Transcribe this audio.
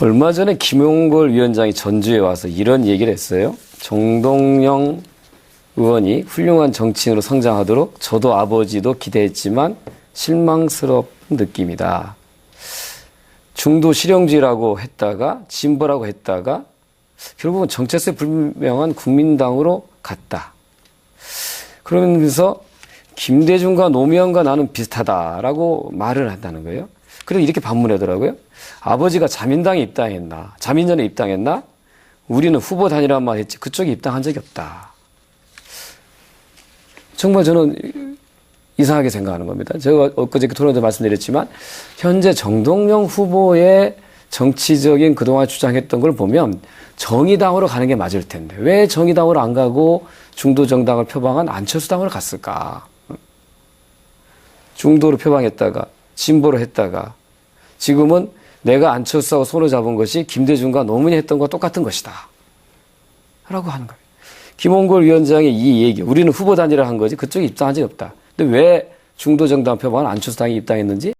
얼마 전에 김용걸 위원장이 전주에 와서 이런 얘기를 했어요. 정동영 의원이 훌륭한 정치인으로 성장하도록 저도 아버지도 기대했지만 실망스러운 느낌이다. 중도 실용주의라고 했다가 진보라고 했다가 결국은 정체성 불명한 국민당으로 갔다. 그러면서 김대중과 노무현과 나는 비슷하다라고 말을 한다는 거예요. 그리고 이렇게 반문하더라고요. 아버지가 자민당에 입당했나? 자민련에 입당했나? 우리는 후보 단일화만 말 했지 그쪽에 입당한 적이 없다. 정말 저는 이상하게 생각하는 겁니다. 제가 엊그저께 토론에도 말씀드렸지만 현재 정동영 후보의 정치적인 그동안 주장했던 걸 보면 정의당으로 가는 게 맞을 텐데 왜 정의당으로 안 가고 중도정당을 표방한 안철수당으로 갔을까? 중도로 표방했다가 진보로 했다가 지금은 내가 안철수하고 손을 잡은 것이 김대중과 노무현이 했던 것과 똑같은 것이다. 라고 하는 거예요. 김홍걸 위원장의 이 얘기, 우리는 후보 단일화 한 거지 그쪽에 입당한 적이 없다. 근데 왜 중도 정당 표방은 안철수 당이 입당했는지